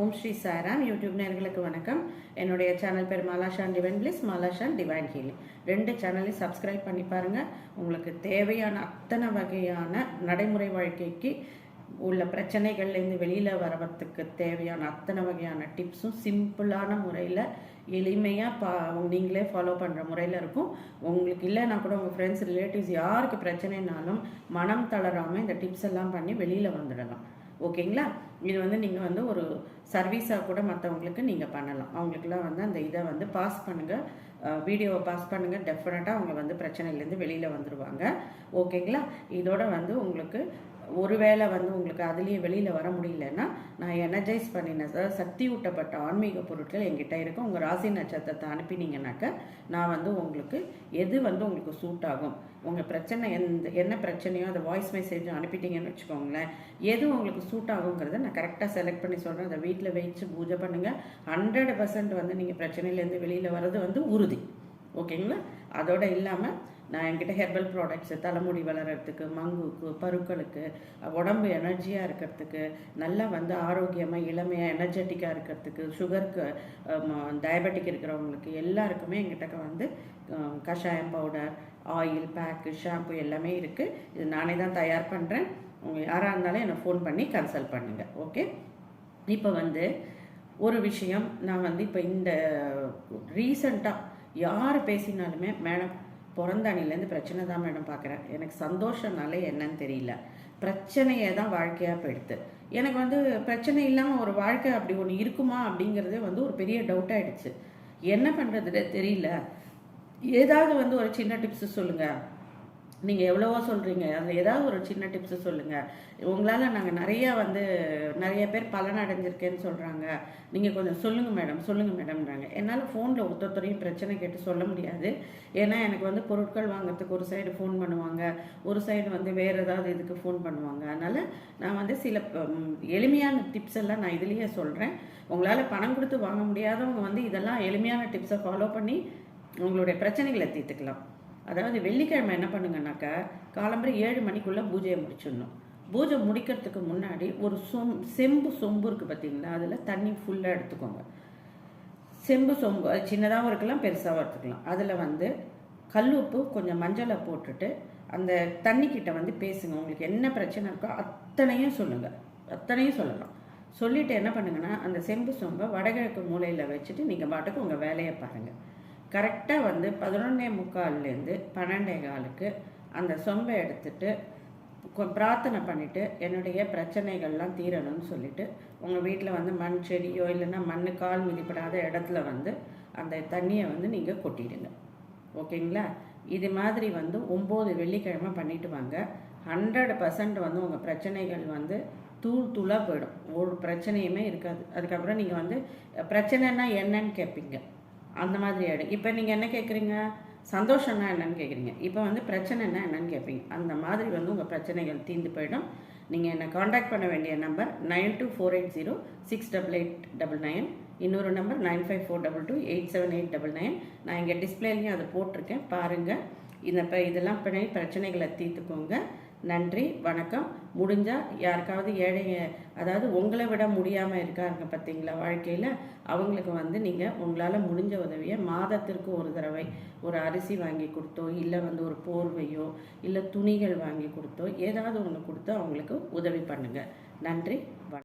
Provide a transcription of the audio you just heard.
ஓம் Sri Sairam YouTube நேர்களுக்கு வணக்கம். என்னுடைய சேனல் பேர் Malashan divine bliss Malashan divine healing ரெண்டு சேனலையும் சப்ஸ்கிரைப் பண்ணி பாருங்கள் உங்களுக்கு தேவையான அத்தனை வகையான நடைமுறை வாழ்க்கைக்கு உள்ள பிரச்சனைகள்லேருந்து வெளியில் வரவதுக்கு தேவையான அத்தனை வகையான டிப்ஸும் சிம்பிளான முறையில் எளிமையாக பா நீங்களே ஃபாலோ பண்ணுற முறையில் இருக்கும். உங்களுக்கு இல்லைன்னா கூட உங்கள் ஃப்ரெண்ட்ஸ் ரிலேட்டிவ்ஸ் யாருக்கு பிரச்சனைனாலும் மனம் தளராமல் இந்த டிப்ஸ் எல்லாம் பண்ணி வெளியில் வந்துடலாம். ஓகேங்களா? இது வந்து நீங்கள் வந்து ஒரு சர்வீஸாக கூட மற்றவங்களுக்கு நீங்கள் பண்ணலாம். அவங்களுக்குலாம் வந்து அந்த இதை வந்து பாஸ் பண்ணுங்கள் வீடியோவை பாஸ் பண்ணுங்கள் டெஃபினட்டாக அவங்க வந்து பிரச்சனையிலேருந்து வெளியில் வந்துடுவாங்க ஓகேங்களா? இதோட வந்து உங்களுக்கு ஒருவேளை வந்து உங்களுக்கு அதுலேயே வெளியில் வர முடியலன்னா நான் எனர்ஜைஸ் பண்ணின சக்தி ஊட்டப்பட்ட ஆன்மீக பொருட்கள் என்கிட்ட இருக்கும் உங்கள் ராசி நட்சத்திரத்தை அனுப்பினீங்கனாக்க நான் வந்து உங்களுக்கு எது வந்து உங்களுக்கு சூட் ஆகும்? உங்கள் பிரச்சனை எந்த என்ன பிரச்சனையோ அந்த வாய்ஸ் மெசேஜ் அனுப்பிட்டீங்கன்னு வச்சுக்கோங்களேன் எது உங்களுக்கு சூட் ஆகுங்கிறத நான் கரெக்டாக செலக்ட் பண்ணி சொல்கிறேன் அதை வீட்டில் வச்சு பூஜை பண்ணுங்கள் ஹண்ட்ரட் பர்சன்ட் வந்து நீங்கள் பிரச்சனையிலேருந்து வெளியில் வர்றது வந்து உறுதி. ஓகேங்களா? அதோட இல்லாமல் நான் என்கிட்ட ஹெர்பல் ப்ராடக்ட்ஸு தலைமுடி வளர்கிறதுக்கு மங்குக்கு பருக்களுக்கு உடம்பு எனர்ஜியாக இருக்கிறதுக்கு நல்லா வந்து ஆரோக்கியமாக இளமையாக எனர்ஜெட்டிக்காக இருக்கிறதுக்கு சுகருக்கு டயபெட்டிக் இருக்கிறவங்களுக்கு எல்லாருக்குமே எங்கிட்ட வந்து கஷாயம் பவுடர் ஆயில் பேக்கு ஷாம்பு எல்லாமே இருக்குது இது நானே தான் தயார் பண்ணுறேன் உங்கள் யாராக இருந்தாலும் என்னை ஃபோன் பண்ணி கன்சல்ட் பண்ணுங்கள் ஓகே இப்போ வந்து ஒரு விஷயம் நான் வந்து இப்போ இந்த ரீசண்டாக யார் பேசினாலுமே மேடம் பிறந்த அணிலேருந்து பிரச்சனை தான் மேடம் பார்க்குறேன். எனக்கு சந்தோஷம்னாலே என்னன்னு தெரியல. பிரச்சனையை தான் வாழ்க்கையாக போயிடுது. எனக்கு வந்து பிரச்சனை இல்லாமல் ஒரு வாழ்க்கை அப்படி ஒன்று இருக்குமா அப்படிங்கிறதே வந்து ஒரு பெரிய டவுட் ஆயிடுச்சு. என்ன பண்ணுறதுன்னு தெரியல. ஏதாவது வந்து ஒரு சின்ன டிப்ஸு சொல்லுங்கள் நீங்கள் எவ்வளவோ சொல்கிறீங்க அதில் ஏதாவது ஒரு சின்ன டிப்ஸு சொல்லுங்கள் உங்களால் நாங்கள் நிறையா வந்து நிறைய பேர் பலன் அடைஞ்சிருக்கேன்னு சொல்கிறாங்க நீங்கள் கொஞ்சம் சொல்லுங்கள் மேடம் சொல்லுங்கள் மேடம்ன்றாங்க. என்னால் ஃபோனில் ஒருத்தரையும் பிரச்சனை கேட்டு சொல்ல முடியாது. ஏன்னா எனக்கு வந்து பொருட்கள் வாங்குறதுக்கு ஒரு சைடு ஃபோன் பண்ணுவாங்க. ஒரு சைடு வந்து வேறு ஏதாவது இதுக்கு ஃபோன் பண்ணுவாங்க. அதனால் நான் வந்து சில எளிமையான டிப்ஸ் எல்லாம் நான் இதுலேயே சொல்கிறேன் உங்களால் பணம் கொடுத்து வாங்க முடியாதவங்க வந்து இதெல்லாம் எளிமையான டிப்ஸை ஃபாலோ பண்ணி உங்களுடைய பிரச்சனைகளை தீர்த்துக்கலாம். அதாவது வெள்ளிக்கிழமை என்ன பண்ணுங்கனாக்கா காலம்பரை ஏழு மணிக்குள்ளே பூஜையை முடிச்சிடணும். பூஜை முடிக்கிறதுக்கு முன்னாடி ஒரு சொம் செம்பு சொம்பு இருக்குது பார்த்தீங்களா அதில் தண்ணி ஃபுல்லாக எடுத்துக்கோங்க. செம்பு சொம்பு அது சின்னதாகவும் இருக்கலாம் பெருசாகவும் எடுத்துக்கலாம். அதில் வந்து கல் உப்பு கொஞ்சம் மஞ்சளை போட்டுட்டு அந்த தண்ணிக்கிட்ட வந்து பேசுங்க. உங்களுக்கு என்ன பிரச்சனை இருக்கோ அத்தனையும் சொல்லுங்கள் அத்தனையும் சொல்லலாம். சொல்லிவிட்டு என்ன பண்ணுங்கன்னா அந்த செம்பு சொம்பை வடகிழக்கு மூலையில் வச்சுட்டு நீங்கள் பாட்டுக்கு உங்கள் வேலையை பாருங்கள் கரெக்டாக வந்து பதினொன்னே முக்கால்லேருந்து பன்னெண்டே காலுக்கு அந்த சொம்பை எடுத்துட்டு கொ- பிரார்த்தனை பண்ணிவிட்டு என்னுடைய பிரச்சனைகள்லாம் தீரணும்னு சொல்லிவிட்டு உங்கள் வீட்டில் வந்து மண் செடியோ இல்லைன்னா மண் கால் மிதிப்படாத இடத்துல வந்து அந்த தண்ணியை வந்து நீங்கள் கொட்டிடுங்க. ஓகேங்களா? இது மாதிரி வந்து ஒம்பது வெள்ளிக்கிழமை பண்ணிட்டு வாங்க. ஹண்ட்ரட் பர்சன்ட் வந்து உங்கள் பிரச்சனைகள் வந்து தூள் தூளாக போயிடும். ஒரு பிரச்சனையுமே இருக்காது. அதுக்கப்புறம் நீங்கள் வந்து பிரச்சனைனா என்னன்னு கேட்பீங்க அந்த மாதிரி ஆகிடும் இப்போ நீங்கள் என்ன கேட்குறீங்க சந்தோஷம்னா என்னன்னு கேட்குறீங்க இப்போ வந்து பிரச்சனைனா என்னன்னு கேட்பீங்க அந்த மாதிரி வந்து உங்கள் பிரச்சனைகள் தீர்ந்து போயிடும். நீங்கள் என்னை காண்டாக்ட் பண்ண வேண்டிய number nine two four eight zero six double eight double nine இன்னொரு number nine five four double two eight seven eight double nine. நான் இங்கே டிஸ்பிளேலையும் அதை போட்டிருக்கேன். பாருங்கள் இந்த இப்போ இதெல்லாம் பண்ணி பிரச்சனைகளை தீர்த்துக்கோங்க. நன்றி வணக்கம். முடிஞ்சால் யாருக்காவது ஏழைங்க அதாவது உங்களை விட முடியாமல் இருக்காருங்க பார்த்தீங்களா வாழ்க்கையில் அவங்களுக்கு வந்து நீங்கள் உங்களால் முடிஞ்ச உதவியை மாதத்திற்கு ஒரு தடவை ஒரு அரிசி வாங்கி கொடுத்தோ இல்லை வந்து ஒரு போர்வையோ இல்லை துணிகள் வாங்கி கொடுத்தோ ஏதாவது ஒன்று கொடுத்தோ அவங்களுக்கு உதவி பண்ணுங்கள் நன்றி.